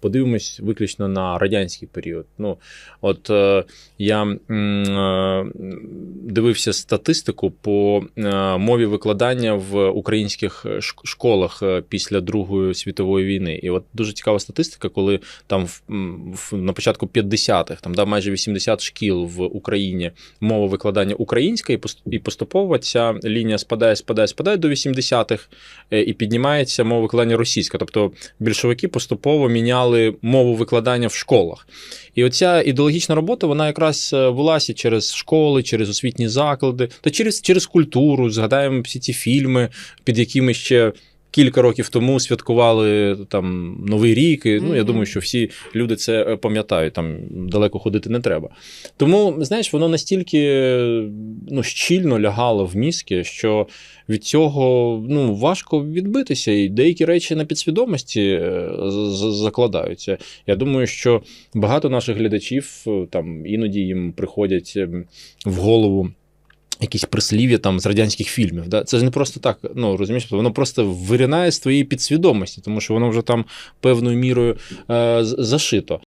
Подивимось виключно на радянський період. Ну, от е, я е, дивився статистику по е, мові викладання в українських школах е, після Другої світової війни. І от дуже цікава статистика, коли там в, в, на початку 50-х, там да, майже 80 шкіл в Україні мова викладання українська, і поступово ця лінія спадає, спадає, спадає до 80-х, е, і піднімається мова викладання російська. Тобто більшовики поступово міняли мову викладання в школах. І оця ідеологічна робота, вона якраз е, велася через школи, через освітні заклади, та через, через культуру. Згадаємо всі ці фільми, під якими ще. Кілька років тому святкували там Новий рік. І, ну, я думаю, що всі люди це е, пам'ятають. Там далеко ходити не треба. Тому, знаєш, воно настільки ну, щільно лягало в мізки, що від цього ну, важко відбитися, і деякі речі на підсвідомості е, закладаються. Я думаю, що багато наших глядачів е, там іноді їм приходять ем, в голову. Якісь прислів'я там з радянських фільмів. Да? Це ж не просто так, ну розумієш, воно просто виринає з твоєї підсвідомості, тому що воно вже там певною мірою е, зашито.